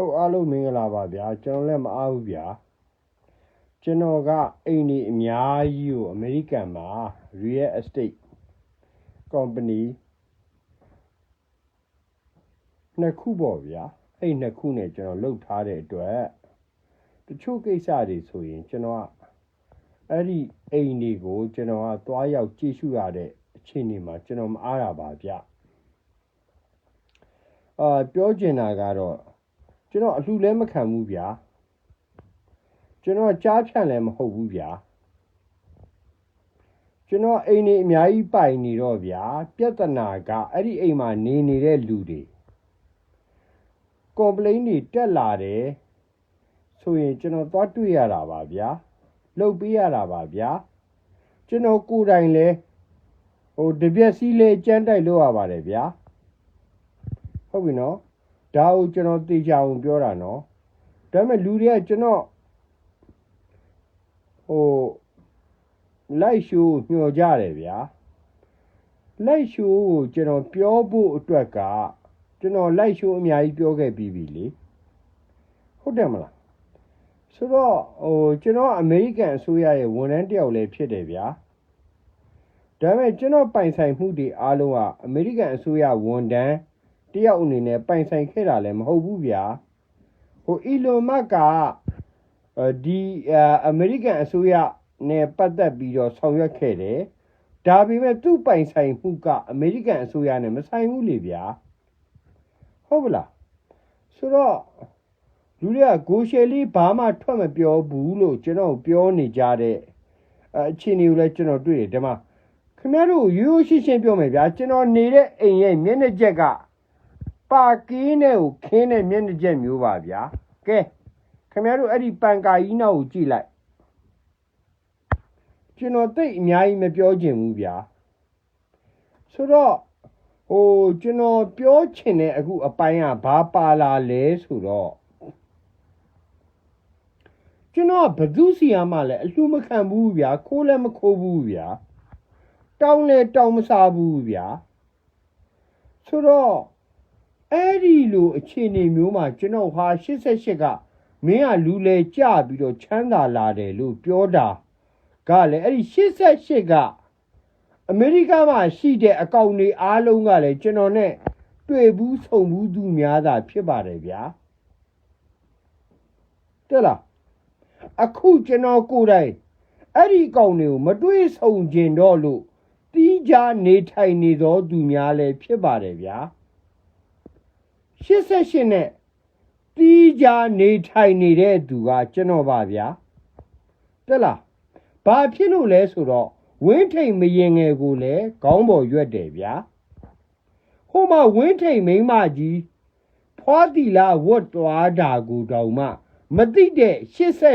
ဟုတ်အားလုံးမင်္ဂလာပါဗျာကျွန်တော်လည်းမအားဘူးဗျာကျွန်တော်ကအိမ်ဒီအများကြီးကိုအမေရိကန်မှာ real estate company နှစ်ခုပေါ့ဗျာအဲ့နှစ်ခုနဲ့ကျွန်တော်လုပ်ထားတဲ့အတွက်တချို့ကိစ္စတွေဆိုရင်ကျွန်တော်ကအဲ့ဒီအိမ်ဒီကို ကျွန်တော်ကသွားရောက်ကြည့်ရှုရတဲ့အခြေအနေမှာကျွန်တော်မအားတာပါဗျအာပြောချင်တာကတော့ ကျွန်တော်အလှလည်းမခံဘူးဗျာကျွန်တော်ကြားဖြန့်လည်းမဟုတ်ဘူးဗျာကျွန်တော်အိမ်နေအများကြီးပိုင်နေတော့ဗျာပြဿနာကအဲ့ဒီအိမ်မှာနေနေတဲ့လူတွေ complain တွေတက်လာတယ်ဆိုရင်ကျွန်တော်သွားတွေ့ရတာပါဗျာလှုပ်ပေးရတာပါဗျာကျွန်တော်ကိုယ်တိုင်လဲဟိုတပြက်စီးလဲကြမ်းတိုက်လို့ရပါတယ်ဗျာဟုတ်ပြီနော် ဒါကိုကျွန်တော်သိချအောင်ပြောတာနော်ဒါပေမဲ့လူတွေကကျွန်တော်ဟိုလိုက်ရှိုးညှော်ကြတယ်ဗျာလိုက်ရှိုးကိုကျွန်တော်ပြောဖို့အတွက်ကကျွန်တော်လိုက်ရှိုးအများကြီးပြောခဲ့ပြီးပြီလေဟုတ်တယ်မလားဆိုတော့ဟိုကျွန်တော်အမေရိကန်အစိုးရရဲ့ဝန်ထမ်းတယောက်လည်းဖြစ်တယ်ဗျာဒါပေမဲ့ကျွန်တော်ပိုင်ဆိုင်မှုတွေအားလုံးကအမေရိကန်အစိုးရဝန်ထမ်း တယောက်အနေနဲ့ပိုင်ဆိုင်ခဲ့တာလည်းမဟုတ်ဘူးဗျာဟိုအီလွန်မတ်ကဒီအမေရိကန်အစိုးရနဲ့ပတ်သက်ပြီးတော့ဆောင်ရွက်ခဲ့တယ်ဒါပေမဲ့သူ့ပိုင်ဆိုင်မှုကအမေရိကန်အစိုးရနဲ့မဆိုင်ဘူးလေဗျာဟုတ်ပလားဆိုတော့လူတွေကဂိုရှယ်လေးဘာမှထွက်မပြောဘူးလို့ကျွန်တော်ပြောနေကြတဲ့အခြေအနေကိုလည်းကျွန်တော်တွေ့တယ်ဒီမှာခင်ဗျားတို့ရိုးရိုးရှင်းရှင်းပြောမယ်ဗျာကျွန်တော်နေတဲ့အိမ်ရဲ့မျက်နှာချက်က ပါကီးနဲ့ကိုခင်းတဲ့မျက်နှာချက်မျိုးပါဗျာကဲခင်ဗျားတို့အဲ့ဒီပန်ကာကြီးနောက်ကိုကြည့်လိုက်ကျွန်တော်တိတ်အများကြီးမပြောချင်ဘူးဗျာဆိုတော့ဟိုကျွန်တော်ပြောချင်တဲ့အခုအပိုင်းကဘာပါလာလဲဆိုတော့ကျွန်တော်ကဘသူစီယာမှလည်းအလှမခံဘူးဗျာခိုးလည်းမခိုးဘူးဗျာတောင်းလည်းတောင်းမစားဘူးဗျာဆိုတော့ အဲ့ဒီလိုအခြေအနေမျိုးမှာကျွန်တော်ဟာ88ကမင်းကလူလေကြပြီးတော့ချမ်းသာလာတယ်လို့ပြောတာကလည်းအဲ့ဒီ88ကအမေရိကမှာရှိတဲ့အကောင့်တွေအားလုံးကလည်းကျွန်တော်နဲ့တွေ့ဘူးဆုံဘူးသူများသာဖြစ်ပါတယ်ဗျာတဲ့လားအခုကျွန်တော်ကိုယ်တိုင်အဲ့ဒီကောင်တွေကိုမတွေးဆုံကျင်တော့လို့တီးကြနေထိုင်နေသောသူများလည်းဖြစ်ပါတယ်ဗျာ 88နဲ့တီးကြနေထိုင်နေတဲ့သူကကျွန်တော်ပါဗျာတက်လားဘာဖြစ်လို့လဲဆိုတော့ဝင်းထိန်မရင်ငယ်ကိုလည်းခေါင်းပေါ်ရွက်တယ်ဗျာဟိုမှာဝင်းထိန်မိန်းမကြီးဖွာတီလာဝတ်သွားတာကိုတောင်မှမသိတဲ့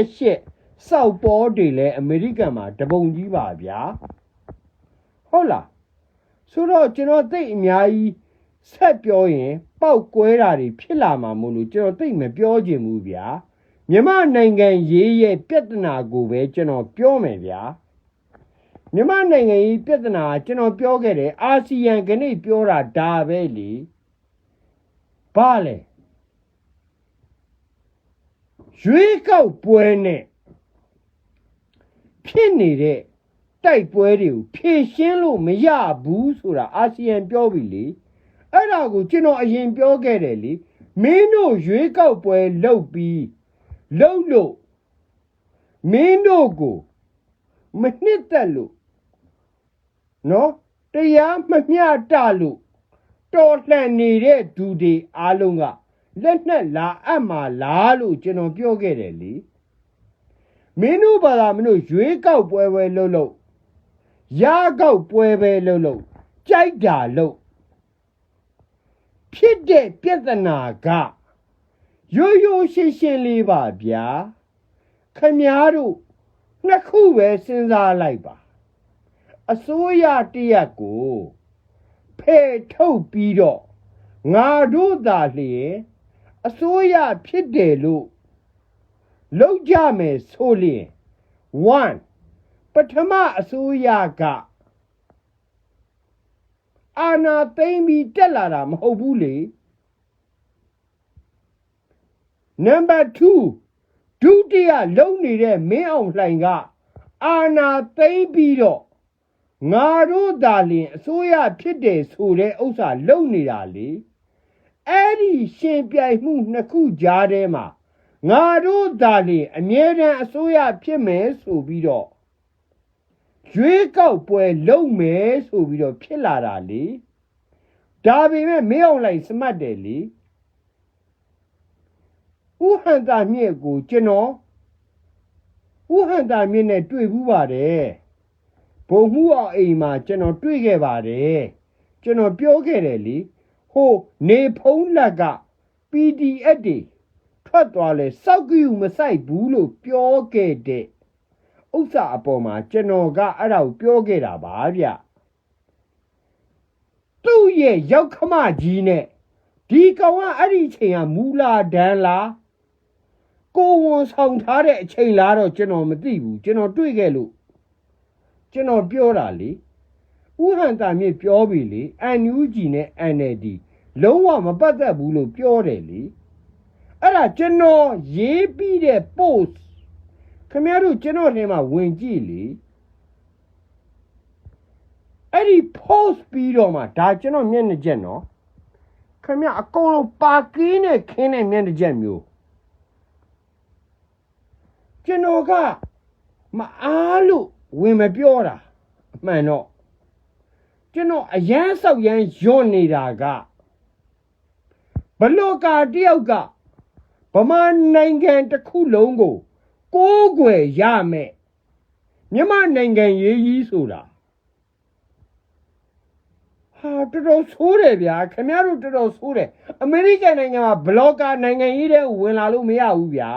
88စောက်ပေါ်တွေလည်းအမေရိကန်မှာတပုံကြီးပါဗျာဟုတ်လားဆိုတော့ကျွန်တော်သိအများကြီး ဆက်ပြောရင်ပောက်ကွဲတာတွေဖြစ်လာမှာမို့လို့ကျွန်တော်သိမပြောချင်ဘူးဗျာမြန်မာနိုင်ငံရေးရဲ့ပြဿနာကိုပဲကျွန်တော်ပြောမယ်ဗျာမြန်မာနိုင်ငံရေးပြဿနာကျွန်တော်ပြောခဲ့တယ်အာဆီယံခဏပြောတာဒါပဲလေဘာလဲရွေးကောက်ပွဲနဲ့ဖြစ်နေတဲ့တိုက်ပွဲတွေကိုဖြေရှင်းလို့မရဘူးဆိုတာအာဆီယံပြောပြီလေ အဲ့ဒါကိုကျွန်တော်အရင်ပြောခဲ့တယ်လေမင်းတို့ရွေးကောက်ပွဲလုပ်ပြီးလုပ်လို့မင်းတို့ကိုမနှစ်သက်လို့နော်တရားမမျှတလို့တော်လှန်နေတဲ့သူတွေအားလုံးကလက်နဲ့လာအပ်မှာလားလို့ကျွန်တော်ပြောခဲ့တယ်လေမင်းတို့ဘာသာမင်းတို့ရွေးကောက်ပွဲပဲလုပ်လို့ရကောက်ပွဲပဲလုပ်လို့ကြိုက်တာလို့ ဖြစ်တဲ့ပြဿနာကရိုးရိုးရှင်းရှင်းလေးပါဗျာခမားတို့နှစ်ခုပဲစဉ်းစားလိုက်ပါအစိုးရတရက်ကိုဖယ်ထုတ်ပြီးတော့ငါတို့သာလျင်အစိုးရဖြစ်တယ်လို့လောက်ကြမယ်ဆိုလျင်1ပထမအစိုးရက အာနာသိမ့်ပြီးတက်လာတာမဟုတ်ဘူးလေနံပါတ်2ဒုတိယလုံနေတဲ့မင်းအောင်လှိုင်ကအာနာသိမ့်ပြီးတော့ငါတို့သာလျှင်အစိုးရဖြစ်တယ်ဆိုတဲ့ဥစ္စာလုံနေတာလေအဲ့ဒီရှင်ပြိုင်မှုနှစ်ခုကြားထဲမှာငါတို့သာလျှင်အမြဲတမ်းအစိုးရဖြစ်မယ်ဆိုပြီးတော့ ရွေးကောက်ပွဲလုံမယ်ဆိုပြီးတော့ဖြစ်လာတာလေဒါပေမဲ့မင်းအောင်လှိုင်စမတ်တယ်လေဥဟန္တာမြင့်ကိုကျွန်တော်ဥဟန္တာမြင့်နဲ့တွေ့ဘူးပါတယ်ဘုံမှုအောင်အိမ်မှာကျွန်တော်တွေ့ခဲ့ပါတယ်ကျွန်တော်ပြောခဲ့တယ်လေဟိုနေဖုံးလက်က PDF တွေထွက်သွားလဲစောက်ကူမဆိုင်ဘူးလို့ပြောခဲ့တဲ့ ဥစ္စာအပေါ်မှာကျွန်တော်ကအဲ့ဒါကိုပြောခဲ့တာပါဗျသူ့ရဲ့ရောက်ခမကြီးနဲ့ဒီကောင်ကအဲ့ဒီအချိန်ကမူလာဒန်လားကိုဝန်ဆောင်ထားတဲ့အချိန်လားတော့ကျွန်တော်မသိဘူးကျွန်တော်တွေ့ခဲ့လို့ကျွန်တော်ပြောတာလေဥဟန်တာမြင့်ပြောပြီလေ NUG နဲ့ NLD လုံးဝမပတ်သက်ဘူးလို့ပြောတယ်လေအဲ့ဒါကျွန်တော်ရေးပြီးတဲ့ post ခင်ဗျားတို့ကျွန်တော်ထဲမှာဝင်ကြည့်လေအဲ့ဒီ post ပြီးတော့မှဒါကျွန်တော်မျက်နှာချက်နော်ခင်ဗျာအကုန်လုံးပါကင်းနဲ့ခင်းတဲ့မျက်နှာချက်မျိုးကျွန်တော်ကမအားလို့ဝင်မပြောတာအမှန်တော့ကျွန်တော်အရန်ဆောက်ရန်ယွန့်နေတာကဘလော့ကာတယောက်ကဗမာနိုင်ငံတစ်ခုလုံးကို ကိုးကွယ်ရမယ်မြန်မာနိုင်ငံရေးကြီးဆိုတာဟာတော်တော်ဆိုးတယ်ဗျာခင်ဗျားတို့တော်တော်ဆိုးတယ်အမေရိကန်နိုင်ငံမှာဘလော့ကာနိုင်ငံရေးတဲ့ဝင်လာလို့မရဘူးဗျာ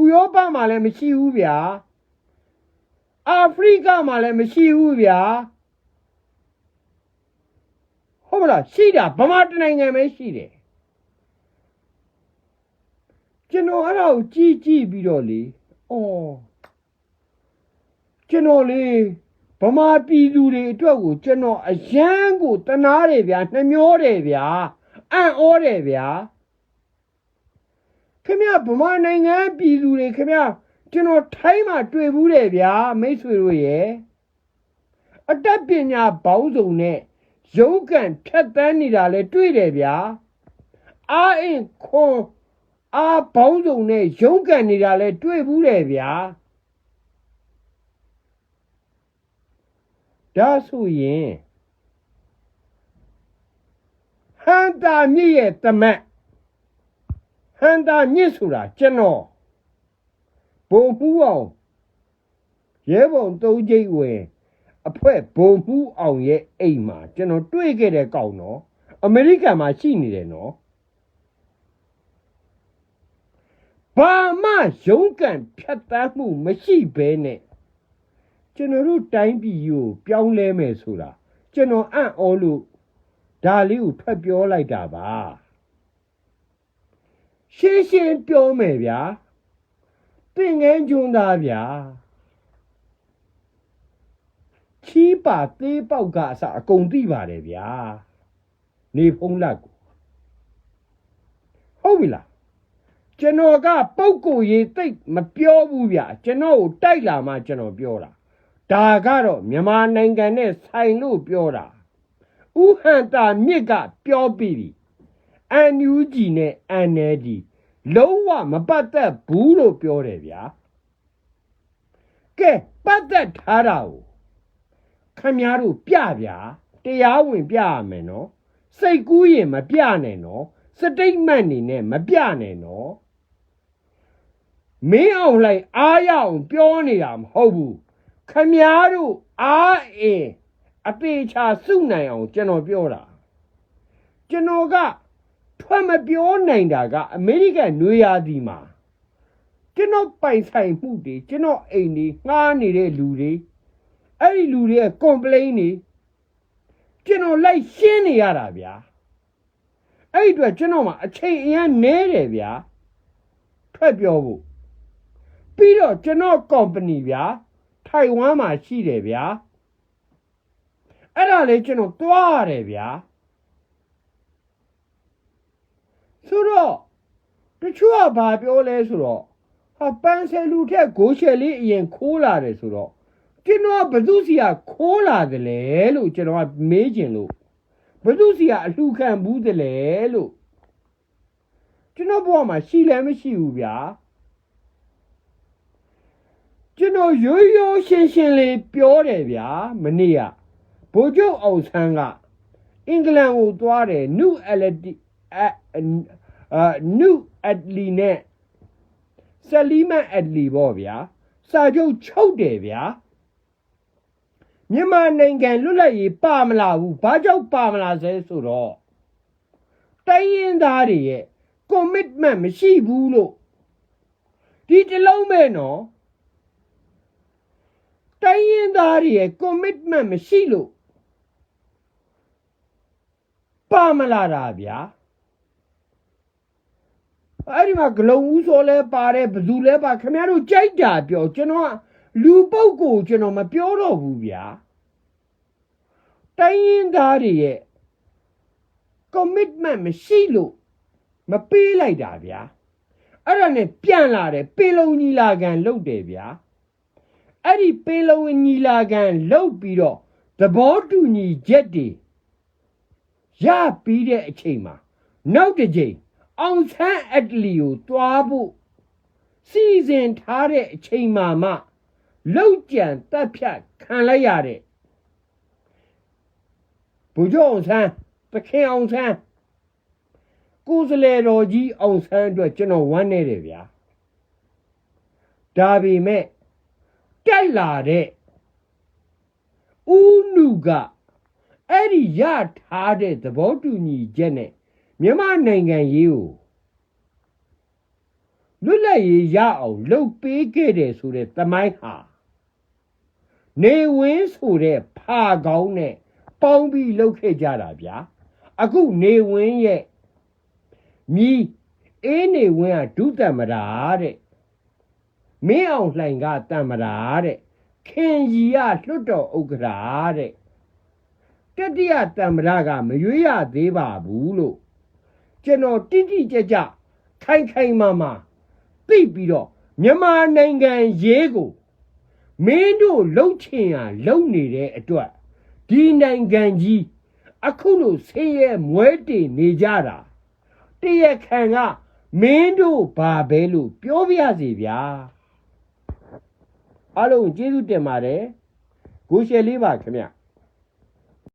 ဥရောပမှာလည်းမရှိဘူးဗျာအာဖရိကမှာလည်းမရှိဘူးဗျာဟုတ်မလားရှိတာဗမာတနိုင်ငံပဲရှိတယ် ကျွန်တော်အဲ့ဒါကိုကြည့်ကြည့်ပြီးတော့လေအော်ကျွန်တော်လေဗမာပြည်သူတွေအတွက်ကိုကျွန်တော်အယမ်းကိုတနာတယ်ဗျာနှမျောတယ်ဗျာအံ့ဩတယ်ဗျာခင်ဗျဗမာနိုင်ငံပြည်သူတွေခင်ဗျကျွန်တော်ထိုင်းမှာတွေ့ဘူးတယ်ဗျာမိတ်ဆွေတို့ရဲ့အတတ်ပညာဘောင်းစုံနဲ့ရုပ်ကံဖြတ်တန်းနေတာလဲတွေ့တယ်ဗျာအာအင်ခွန် အာဘောင်းစုံနဲ့ရုပ်ကံနေတာလဲတွေ့ဘူးတယ်ဗျာဒါဆိုရင်ဟန်တာမြင့်ရဲ့တမတ်ဟန်တာမြင့်ဆိုတာကျွန်တော်ဘုံမှုအောင်ရဲဘုံသုံးချိတ်ဝင်အဖွဲဘုံမှုအောင်ရဲ့အိမ်မှာကျွန်တော်တွေ့ခဲ့တဲ့ကောင်တော့အမေရိကန်မှာရှိနေတယ်နော် ဘာမှရုံးကန်ဖြတ်တန်းမှုမရှိဘဲနဲ့ကျွန်တော်တို့တိုင်းပြည်ကိုပြောင်းလဲမယ်ဆိုတာကျွန်တော်အံ့ဩလို့ဒါလေးကိုထွက်ပြောလိုက်တာပါရှင်းရှင်းပြောမယ်ဗျာတင်ငန်းကျွန်းသားဗျာချီးပါသေးပေါက်ကအစအကုန်သိပါတယ်ဗျာနေဖုံးလက်ကိုဟုတ်ပြီလား ကျွန်တော်ကပုပ်ကိုရေးသိပ်မပြောဘူးဗျာကျွန်တော်ကိုတိုက်လာမှကျွန်တော်ပြောတာဒါကတော့မြန်မာနိုင်ငံနဲ့ဆိုင်လို့ပြောတာဥဟန္တာမြစ်ကပြောပြီးပြီ NUG နဲ့ NLD လုံးဝမပတ်သက်ဘူးလို့ပြောတယ်ဗျာကဲပတ်သက်ထားတာကိုခမများတို့ပြဗျာတရားဝင်ပြရမယ်နော်စိတ်ကူးရင်မပြနဲ့နော်စတိတ်မန့်နေနဲ့မပြနဲ့နော် မင်းအောင်လိုက်အားရအောင်ပြောနေတာမဟုတ်ဘူးခမများတို့အားအင်အသေးချာစုနိုင်အောင်ကျွန်တော်ပြောတာကျွန်တော်ကထွက်မပြောနိုင်တာကအမေရိကန်နွေရာသီမှာကျွန်တော်ပိုင်ဆိုင်မှုတွေကျွန်တော်အိမ်တွေငှားနေတဲ့လူတွေအဲ့ဒီလူတွေရဲ့ complain တွေကျွန်တော်လိုက်ရှင်းနေရတာဗျာအဲ့ဒီအတွက်ကျွန်တော်မှာအချိန်အရင်နဲတယ်ဗျာထွက်ပြောဖို့ ပြီးတော့ကျွန်တော် company ဗျာထိုင်ဝမ်မှာရှိတယ်ဗျာအဲ့ဒါလေကျွန်တော်တွားရတယ်ဗျာဆိုတော့တချို့ကဘာပြောလဲဆိုတော့ဟာပန်းဆယ်လူထက်ဂိုးရှယ်လေးအရင်ခိုးလာတယ်ဆိုတော့ကျွန်တော်ကဘသူစီကခိုးလာတယ်လေလို့ကျွန်တော်ကမေးကျင်လို့ဘသူစီကအလှခံဘူးတယ်လေလို့ကျွန်တော်ဘဝမှာရှိလည်းမရှိဘူးဗျာ ကျွန်တော်ရိုးရိုးရှင်းရှင်းလေးပြောတယ်ဗျာမနေ့ကဘိုးချုပ်အောင်ဆန်းကအင်္ဂလန်ကိုသွားတယ်နုအလက်တီအအာနုအက်လီနဲ့ဆလီမန်အက်လီပေါ့ဗျာစာချုပ်ချုပ်တယ်ဗျာမြန်မာနိုင်ငံလွတ်လပ်ရေးပါမလာဘူးဘာကြောင့်ပါမလာဆဲဆိုတော့တိုင်းရင်းသားတွေရဲ့ commitment မရှိဘူးလို့ဒီတစ်လုံးပဲနော် တိုင်းရင်းသားတွေရဲ့ commitment မရှိလို့ပါမလာတာဗျာအဲ့ဒီမှာဂလုံဦးစောလဲပါတယ်ဘယ်သူလဲပါခင်ဗျားတို့ကြိုက်တာပြောကျွန်တော်ကလူပုတ်ကိုကျွန်တော်မပြောတော့ဘူးဗျာတိုင်းရင်းသားတွေရဲ့ commitment မရှိလို့မပေးလိုက်တာဗျာအဲ့ဒါနဲ့ပြန်လာတယ်ပေလုံညီလာခံလုပ်တယ်ဗျာ အဲ့ဒီပေလုံညီလာခံလုပ်ပြီးတော့သဘောတူညီချက်တွေရပြီးတဲ့အချိန်မှာနောက်တစ်ချိန်အောင်ဆန်းအတလီကိုတွားဖို့စီစဉ်ထားတဲ့အချိန်မှာမှလောက်ကြံတက်ဖြတ်ခံလိုက်ရတဲ့ဘုကျော်အောင်ဆန်းသခင်အောင်ဆန်းကိုယ်စလေတော်ကြီးအောင်ဆန်းအတွက်ကျွန်တော်ဝမ်းနေတယ်ဗျာဒါပေမဲ့ တက်လာတဲ့ဦးနုကအဲ့ဒီရထားတဲ့သဘောတူညီချက်နဲ့မြန်မာနိုင်ငံရေးကိုလွတ်လပ်ရေးရအောင်လှုပ်ပေးခဲ့တယ်ဆိုတဲ့သမိုင်းဟာနေဝင်းဆိုတဲ့ဖာကောင်းနဲ့ပေါင်းပြီးလှုပ်ခဲ့ကြတာဗျာအခုနေဝင်းရဲ့မြီးအေးနေဝင်းကဒုတမ္မရာတဲ့ မင်းအောင်လှိုင်ကတမ္မရာတဲ့ခင်ကြီးကလွတ်တော်ဥက္ကရာတဲ့တတိယတမ္မရာကမရွေးရသေးပါဘူးလို့ကျွန်တော်တိတိကျကျခိုင်ခိုင်မာမာသိပြီးတော့မြန်မာနိုင်ငံရေးကိုမင်းတို့လှုပ်ချင်ရလှုပ်နေတဲ့အတွက်ဒီနိုင်ငံကြီးအခုလိုဆင်းရဲမွဲတေနေကြတာတရခံကမင်းတို့ဘာပဲလို့ပြောပြရစီဗျာ အားလုံးကျေးဇူးတင်ပါတယ်ဂိုရှယ်လေးပါခင်ဗျ